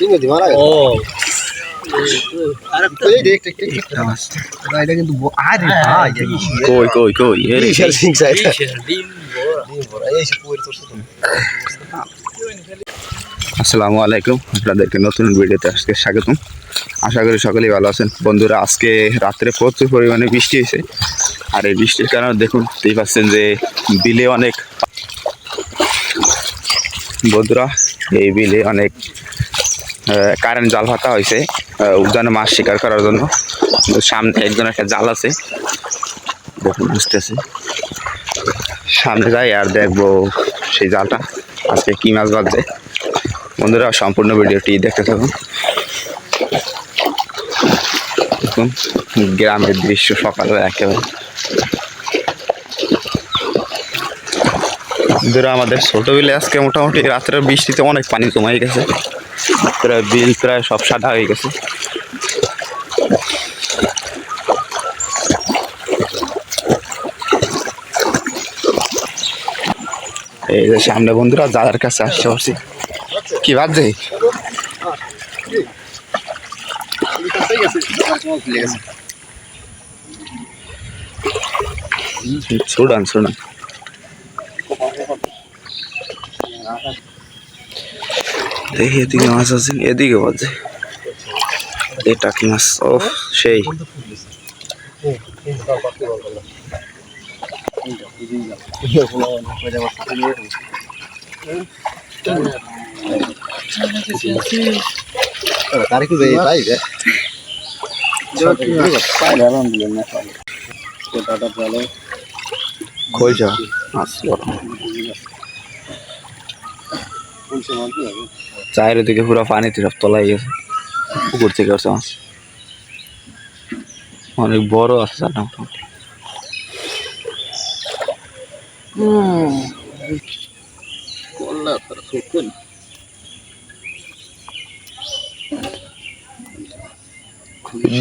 সিংহ দি মারা গেছে ও কই কই কই সিং সাইড আসসালামু আলাইকুম আপনাদেরকে নতুন ভিডিওতে আজকে স্বাগতম। আশা করি সকলেই ভালো আছেন। বন্ধুরা আজকে রাত্রে প্রচুর পরিমাণে বৃষ্টি হয়েছে। আর এই বৃষ্টির কারণে দেখুন দেখতেই পাচ্ছেন যে বিলে অনেক বন্ধুরা এই বিলে অনেক কারেন্ট জাল পাতা হয়েছে উদ্যানে মাছ শিকার করার জন্য। সামনে একজন একটা জাল আছে। দেখুন, বুঝতেছে। সামনে যাই আর দেখব সেই জালটা। আজকে কি মাছ বাজছে বন্ধুরা, সম্পূর্ণ ভিডিওটি দেখতে থাকুন। দেখুন, গ্রামের দৃশ্য সকালবেলা একেবারে। বন্ধুরা, আমাদের ছোট বিলে আজকে মোটামুটি রাত্রের বৃষ্টিতে অনেক পানি জমাই গেছে। প্রায় বিল প্রায় সব সাদা হয়ে গেছে। এই যে সামনে বন্ধুরা, দাদার কাছে আসতে পারছি। কি ভাবছে ছুড়ান ছুড়ান। দেখি এদিকে মাছ আছে। এদিকে বাজে। এটা কি মাছ ও সেই। তারে কি ভাই ভাই রে কইছা মাছ বড় চায়ের দিকে পুরো পানিতে সব তলাই গেছে। পুকুর থেকে আসছে মাছ। অনেক বড় আছে জানা মোটামুটি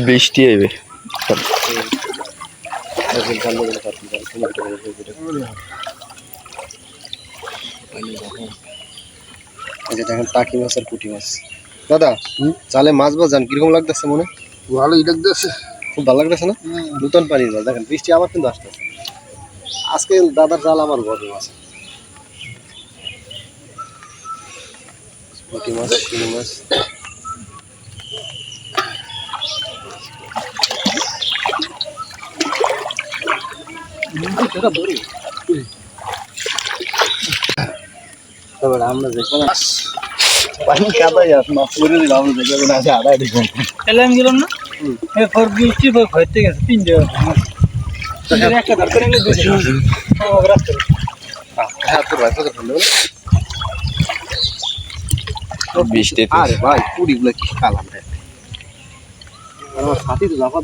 বৃষ্টি আইবে। আচ্ছা দেখেন টাকি মাছ আর পুঁটি মাছ। দাদা চালে মাছ বাজান কীরকম লাগতেছে মনে? ভালোই লাগতেছে। খুব ভালো লাগতেছে না? নতুন পানির মাছ দেখেন বৃষ্টি আবার কিন্তু আসতেছে। আজকে দাদার জাল আমার বড় মাছ। পুঁটি মাছ শিঙি মাছ। তারপরে আমরা যেখানে পানি কাদাই আস মাছ করে দিলাম আমরা যেখানে আছে আড়াই দেখুন তাহলে আমি গেলাম না? এরপর বৃষ্টি পর ঘরতে গেছে একটা রাস্তা হ্যাঁ তোর ভাই বৃষ্টি আরে ভাই পুরিগুলো কি কালাম রে। আমার সাথী তো লাফা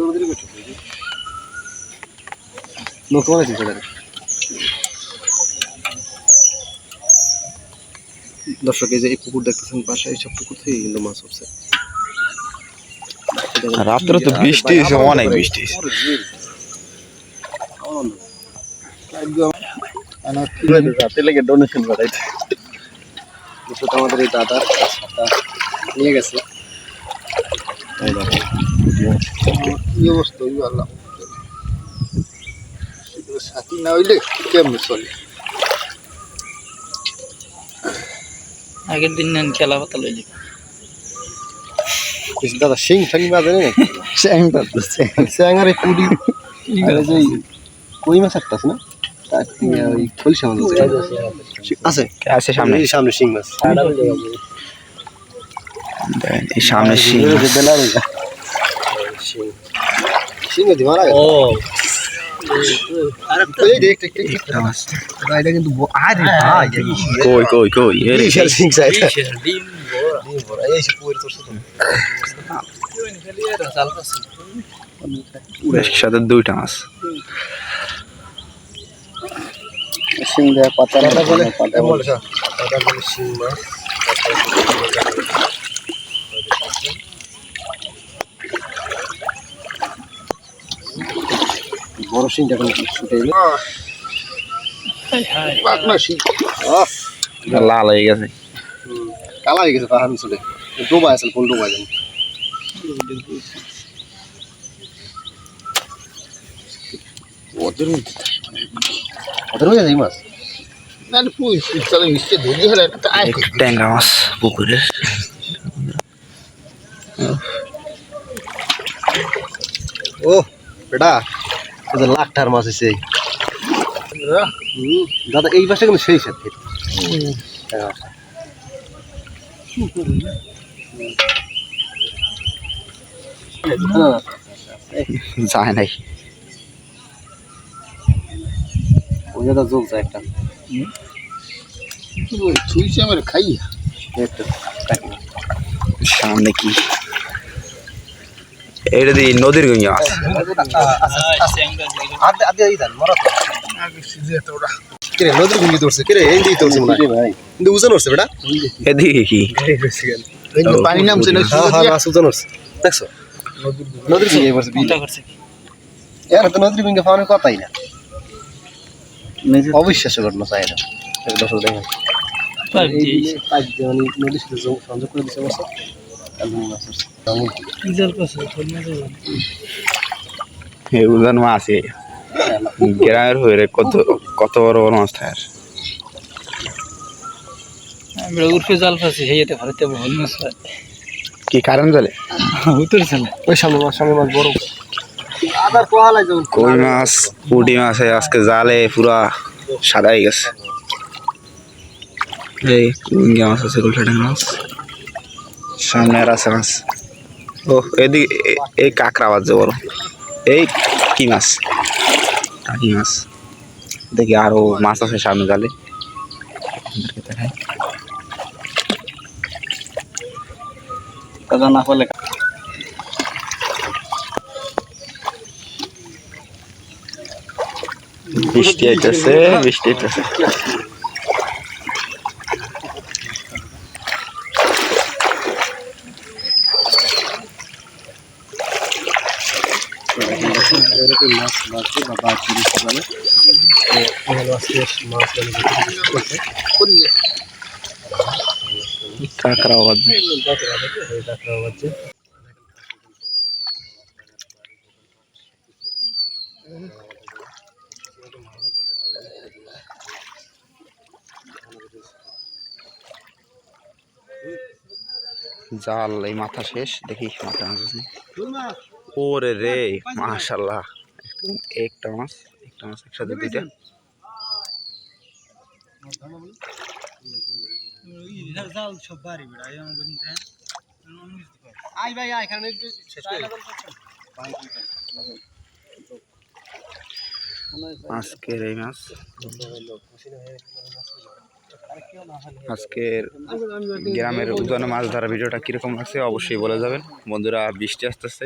সেটা দর্শক এই যে এই পুকুর দেখতেছেন পাশে এইসব পুকুর থেকে কিন্তু মাছ উঠছে রাত্রে তো বৃষ্টি হয়েছে অনেক বৃষ্টি আমাদের এই দাদার নিয়ে গেছে। সাথী না হইলে কেমন চলে? আগের দিন নেন খেলা পাতা লইলি দাদা সিং ঠাং বাজে না পুরি আর এই যে কই মাছ একটা আছে না? আছে আছে আছে। সামনে। সামনে শিং মাছ। সামনে শিং। শিং। শিং মারা ও। কই কই কই এ রে, বিশাল সিং সাইড ডিম এই সে পুরি তোর সাথে বেশ সাথে দুইটা মাছ শিং দেয়া পাতা পাতা বলে পাতা বলে শিং মাছ বড় শিংটা এখন ছুটে আহ। লাল হয়ে গেছে। কালা হয়ে গেছে পাহাড় ছুটে ডোবা আছে কোন ডোবা জানি। ওদের ওদের হয়ে যায় মাছ? ট্যাংরা মাছ পুকুরের ও বেটা। লাখটার মাছ এসে দাদা এই পাশে কিন্তু সেই সাথে। যায় নাই। ওই দাদা জ্বলছে একটা। একটা টাকি মাছ। সামনে কি? এটা দিয়ে নদীর তো নদীর গুঙ্গি তোরছে কিরে এই দিই তোরছে মনে হয়। কিন্তু উজন হচ্ছে বেটা। এদিকে কি? পানি নামছে না হ্যাঁ হ্যাঁ উজন হচ্ছে। দেখছ? নদীর গুঙ্গি এবার বিটা করছে এর তো নদীর গুঙ্গি পাওয়ার কথাই না। অবিশ্বাস্য ঘটনা চাই না। দেখেন এই যে পাইপ দিয়ে নদীর সাথে সংযোগ করে দিছে বছর মাছ গ্রামের হয়ে রে কত কত বড় বড় মাছ থাকে। আমরা উর্ফে জাল হেয়েতে ভারতে মাছ কি কারণ জলে? ওই সামনে মাছ সামনে মাছ বড়। আদার কই মাছ পুঁটি মাছ আজকে জালে পুরা সাদা হয়ে গেছে। এই মাছ আছে মাছ। সামনে আর আছে মাছ। ও এদিকে এই কাঁকড়া বাজছে বড় এই কি মাছ? টাকি মাছ। দেখি আরও মাছ আছে সামনে জালে। না হলে বৃষ্টি আইতেছে বৃষ্টি আইতেছে। এরকম মাছ বাড়ছে বা বাঘ তিরিশ মানে মাছ মানে বিক্রি বাজছে। জাল এই মাথা শেষ দেখি মাথা আছে ওরে রে মাশাল্লাহ একটা মাছ একটা মাছ একসাথে দুইটা। আজকের এই মাছ। আজকের গ্রামের উদ্যানে মাছ ধরা ভিডিওটা কীরকম লাগছে অবশ্যই বলে যাবেন। বন্ধুরা বৃষ্টি আসতেছে।